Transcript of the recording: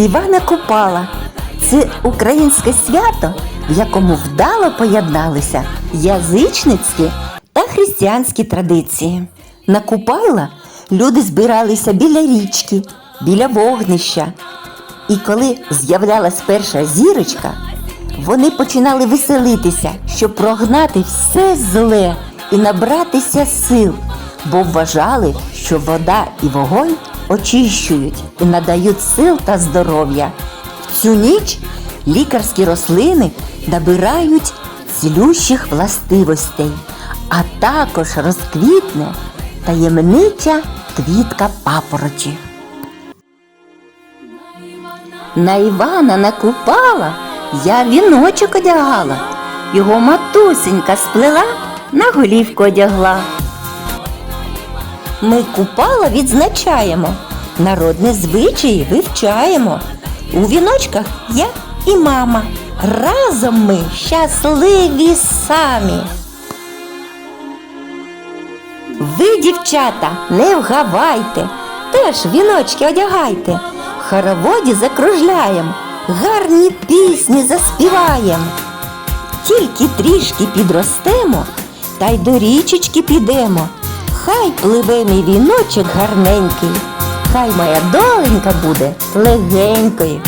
Івана Купала це українське свято, в якому вдало поєдналися язичницькі та християнські традиції. На Купайла люди збиралися біля річки, біля вогнища. І коли з'являлась перша зірочка, вони починали веселитися, щоб прогнати все зле і набратися сил, бо вважали, що вода і вогонь очищують і надають сил та здоров'я. В цю ніч лікарські рослини набирають цілющих властивостей, а також розквітне таємнича квітка папороті. На Івана накупала, я віночок одягала, його матусенька сплела, на голівку одягла. Ми купала відзначаємо, народні звичаї вивчаємо. У віночках я і мама. Разом ми щасливі самі. Ви, дівчата, не вгавайте, теж віночки одягайте, хороводі закружляєм, гарні пісні заспіваєм. Тільки трішки підростемо, та й до річечки підемо. Хай пливе мій віночок гарненький, хай моя доленька буде легенькою.